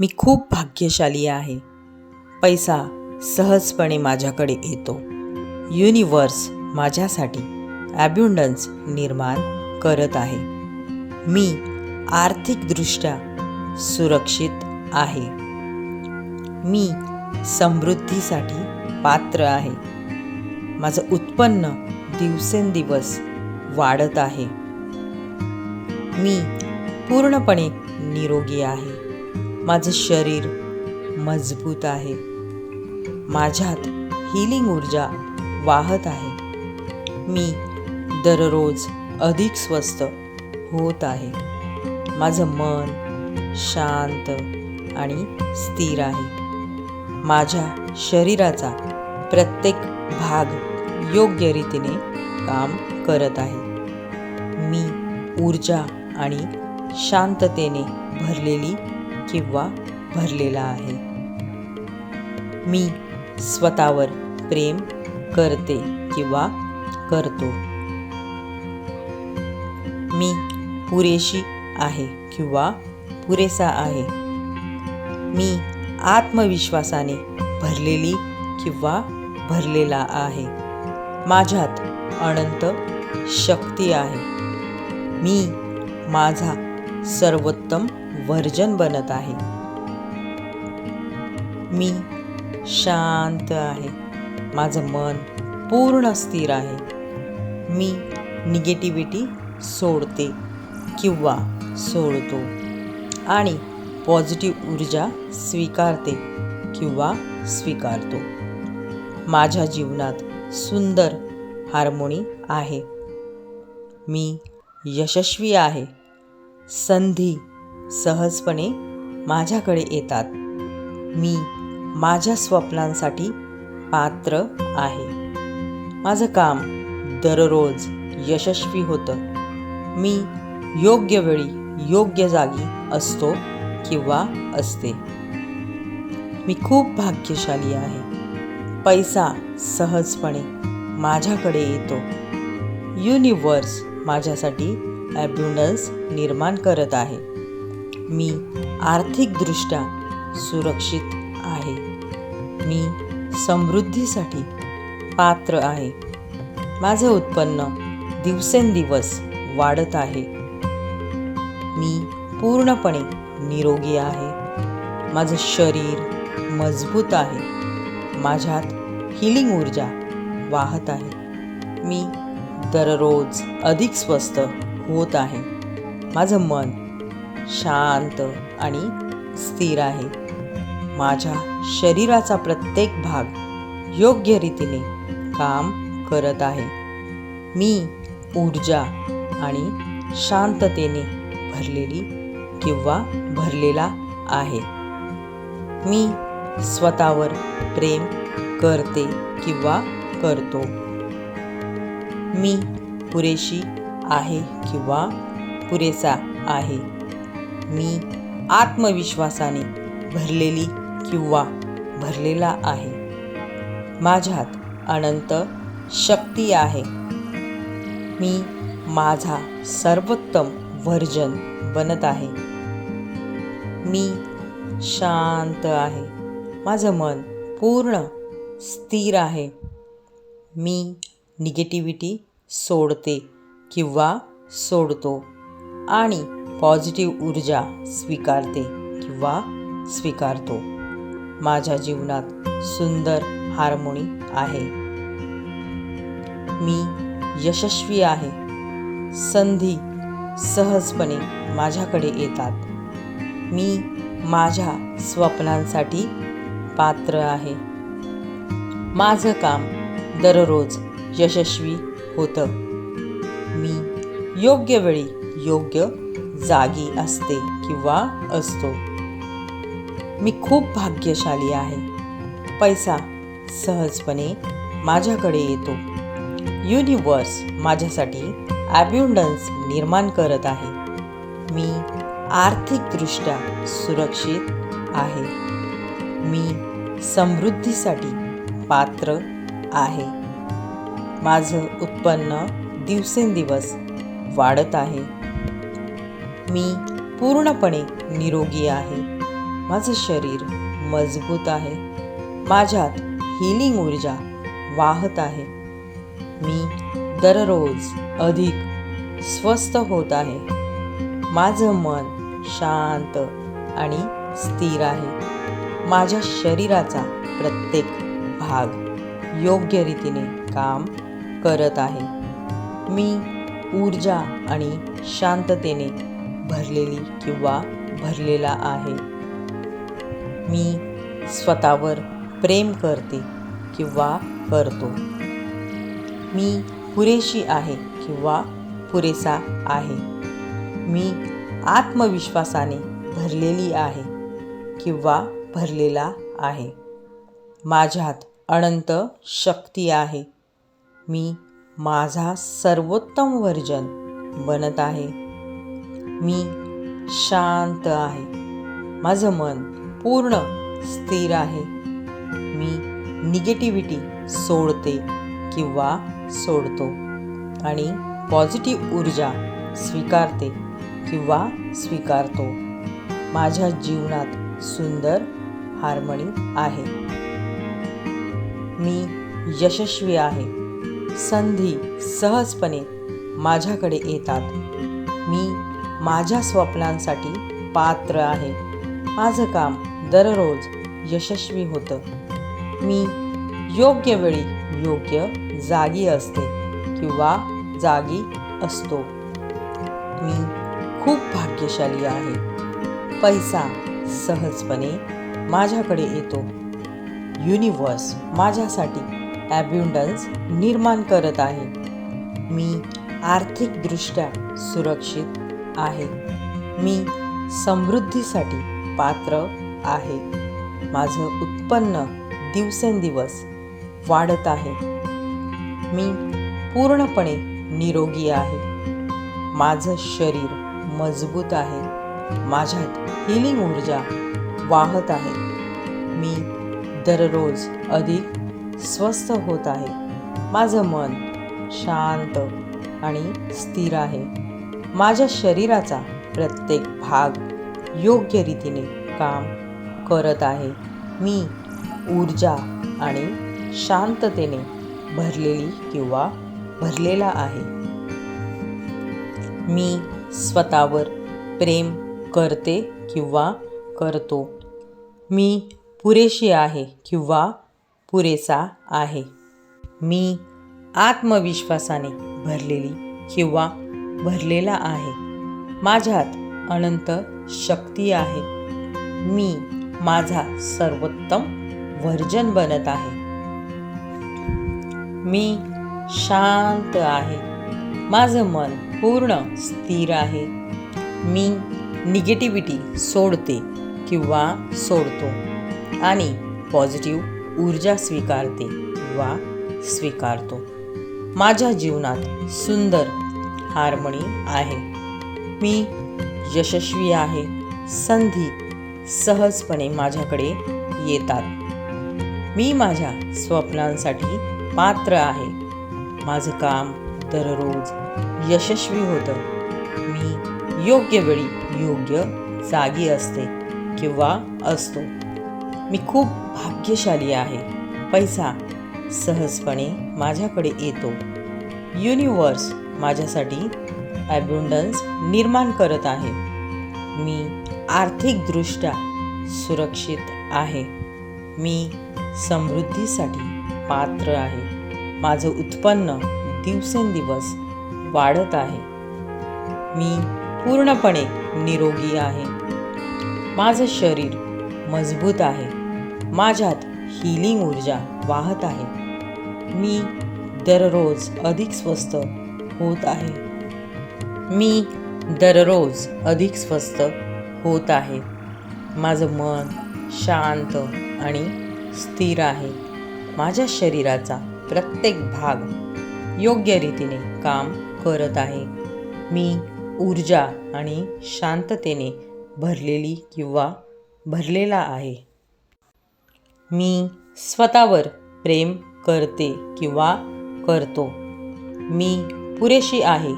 मी खूप भाग्यशाली आहे. पैसा सहजपणे माझ्याकडे येतो. युनिवर्स माझ्यासाठी ॲब्युंडन्स निर्माण करत आहे. मी आर्थिकदृष्ट्या सुरक्षित आहे. मी समृद्धीसाठी पात्र आहे. माझं उत्पन्न दिवसेंदिवस वाढत आहे. मी पूर्णपणे निरोगी आहे. माझं शरीर मजबूत आहे. माझ्यात हिलिंग ऊर्जा वाहत आहे. मी दररोज अधिक स्वस्थ होत आहे. माझं मन शांत आणि स्थिर आहे. माझ्या शरीराचा प्रत्येक भाग योग्य रीतीने काम करत आहे. मी ऊर्जा आणि शांततेने भरलेली किंवा भरलेला आहे. मी स्वतःवर प्रेम करते किंवा करतो. मी पुरेशी आहे किंवा पुरेसा आहे. मी आत्मविश्वासाने भरलेली किंवा भरलेला आहे. माझ्यात अनंत शक्ती आहे. मी माझा सर्वोत्तम वर्जन बनत आहे. मी शांत आहे. माझं मन पूर्ण स्थिर आहे. मी निगेटिव्हिटी सोडते किंवा सोडतो आणि पॉझिटिव्ह ऊर्जा स्वीकारते किंवा स्वीकारतो. माझ्या जीवनात सुंदर हार्मोनी आहे. मी यशस्वी आहे. संधी सहजपणे माझ्याकडे येतात. मी माझ्या स्वप्नांसाठी पात्र आहे. माझं काम दररोज यशस्वी होतं. मी योग्य वेळी योग्य जागी असतो किंवा असते. मी खूप भाग्यशाली आहे. पैसा सहजपणे माझ्याकडे येतो. युनिवर्स माझ्यासाठी ॲब्युंडन्स निर्माण करत आहे. मी आर्थिकदृष्ट्या सुरक्षित आहे. मी समृद्धीसाठी पात्र आहे. माझं उत्पन्न दिवसेंदिवस वाढत आहे. मी पूर्णपणे निरोगी आहे. माझं शरीर मजबूत आहे. माझ्यात हिलिंग ऊर्जा वाहत आहे. मी दररोज अधिक स्वस्त होत आहे. माझं मन शांत आणि स्थिर आहे. माझ्या शरीराचा प्रत्येक भाग योग्य रीतीने काम करत आहे. मी ऊर्जा आणि शांततेने भरलेली किंवा भरलेला आहे. मी स्वतःवर प्रेम करते किंवा करतो. मी पुरेशी आहे किंवा पुरेसा आहे. मी आत्मविश्वासाने भरलेली किंवा भरलेला आहे. माझ्यात अनंत शक्ती आहे. मी माझा सर्वोत्तम व्हर्जन बनत आहे. मी शांत आहे. माझं मन पूर्ण स्थिर आहे. मी निगेटिव्हिटी सोडते किंवा सोडतो आणि पॉझिटिव्ह ऊर्जा स्वीकारते किंवा स्वीकारतो. माझ्या जीवनात सुंदर हार्मोनी आहे. मी यशस्वी आहे. संधी सहजपणे माझ्याकडे येतात. मी माझ्या स्वप्नांसाठी पात्र आहे. माझं काम दररोज यशस्वी होतं. मी योग्य वेळी योग्य जागी असते किंवा असतो. मी खूप भाग्यशाली आहे. पैसा सहजपणे माझ्याकडे येतो. युनिवर्स माझ्यासाठी ॲब्युंडन्स निर्माण करत आहे. मी आर्थिकदृष्ट्या सुरक्षित आहे. मी समृद्धीसाठी पात्र आहे. माझं उत्पन्न दिवसेंदिवस वाढत आहे. मी पूर्णपणे निरोगी आहे. माझं शरीर मजबूत आहे. माझ्यात हिलिंग ऊर्जा वाहत आहे. मी दररोज अधिक स्वस्थ होत आहे. माझं मन शांत आणि स्थिर आहे. माझ्या शरीराचा प्रत्येक भाग योग्य रीतीने काम करत आहे. मी ऊर्जा आणि शांततेने भरलेली किंवा भरलेला आहे. मी स्वतःवर प्रेम करते किंवा करतो. मी पुरेशी आहे किंवा पुरेसा आहे. मी आत्मविश्वासाने भरलेली आहे किंवा भरलेला आहे. माझ्यात अनंत शक्ती आहे. मी माझा सर्वोत्तम वर्जन बनत आहे. मी शांत आहे. माझं मन पूर्ण स्थिर आहे. मी निगेटिव्हिटी सोडते किंवा सोडतो आणि पॉझिटिव्ह ऊर्जा स्वीकारते किंवा स्वीकारतो. माझ्या जीवनात सुंदर हार्मनी आहे. मी यशस्वी आहे. संधी सहजपणे माझ्याकडे येतात. मी माझ्या स्वप्नांसाठी पात्र आहे. माझं काम दररोज यशस्वी होतं. मी योग्य वेळी योग्य जागी असते किंवा जागी असतो. मी खूप भाग्यशाली आहे. पैसा सहजपणे माझ्याकडे येतो. युनिवर्स माझ्यासाठी ॲब्युंडन्स निर्माण करत आहे. मी आर्थिकदृष्ट्या सुरक्षित आहे. मी समृद्धीसाठी पात्र आहे. माझं उत्पन्न दिवसेंदिवस वाढत आहे. मी पूर्णपणे निरोगी आहे. माझं शरीर मजबूत आहे. माझ्यात हिलिंग ऊर्जा वाहत आहे. मी दररोज अधिक स्वस्थ होत आहे. माझं मन शांत आणि स्थिर आहे. माझ्या शरीराचा प्रत्येक भाग योग्य रीतीने काम करत आहे. मी ऊर्जा आणि शांततेने भरलेली किंवा भरलेला आहे. मी स्वतःवर प्रेम करते किंवा करतो. मी पुरेशी आहे किंवा पुरेसा आहे. मी आत्मविश्वासाने भरलेली किंवा भरलेला आहे. माझ्यात अनंत शक्ती आहे. मी माझा सर्वोत्तम व्हर्जन बनत आहे. मी शांत आहे. माझं मन पूर्ण स्थिर आहे. मी निगेटिव्हिटी सोडते किंवा सोडतो आणि पॉझिटिव्ह ऊर्जा स्वीकारते किंवा स्वीकारतो. माझ्या जीवनात सुंदर हार्मणी आहे. मी यशस्वी आहे. संधी सहजपणे माझ्याकडे येतात. मी माझ्या स्वप्नांसाठी पात्र आहे. माझं काम दररोज यशस्वी होतं. मी योग्य वेळी योग्य जागी असते किंवा असतो. मी खूप भाग्यशाली आहे. पैसा सहजपणे माझ्याकडे येतो. युनिवर्स माझ्यासाठी ॲब्युंडन्स निर्माण करत आहे. मी आर्थिकदृष्ट्या सुरक्षित आहे. मी समृद्धीसाठी पात्र आहे. माझं उत्पन्न दिवसेंदिवस वाढत आहे. मी पूर्णपणे निरोगी आहे. माझं शरीर मजबूत आहे. माझ्यात हिलिंग ऊर्जा वाहत आहे. मी दररोज अधिक स्वस्थ होत आहे. मी दररोज अधिक स्वस्थ होत आहे. माझं मन शांत आणि स्थिर आहे. माझ्या शरीराचा प्रत्येक भाग योग्य रीतीने काम करत आहे. मी ऊर्जा आणि शांततेने भरलेली किंवा भरलेला आहे. मी स्वतःवर प्रेम करते किंवा करतो. मी पुरेशी आहे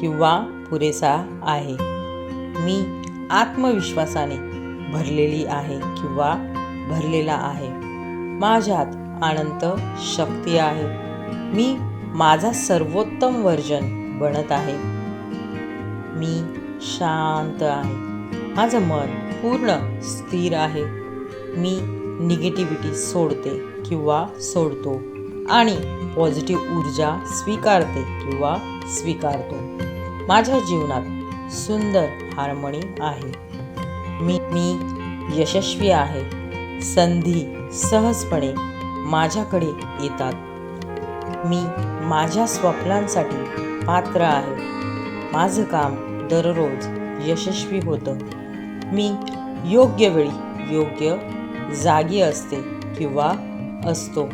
किंवा पुरेसा आहे. मी आत्मविश्वासाने भरलेली आहे किंवा भरलेला आहे. माझ्यात अनंत शक्ती आहे. मी माझा सर्वोत्तम वर्जन बनत आहे. मी शांत आहे. माझं मन पूर्ण स्थिर आहे. मी निगेटिव्हिटी सोडते किंवा सोडतो. आणि पॉझिटिव्ह ऊर्जा स्वीकारते किंवा स्वीकारतो. माझ्या जीवनात सुंदर हार्मनी आहे. मी मी यशस्वी आहे. संधी सहजपणे माझ्याकडे येतात. मी माझ्या स्वप्नांसाठी पात्र आहे. माझं काम दररोज यशस्वी होतं. मी योग्य वेळी योग्य जागी असते किंवा असतो.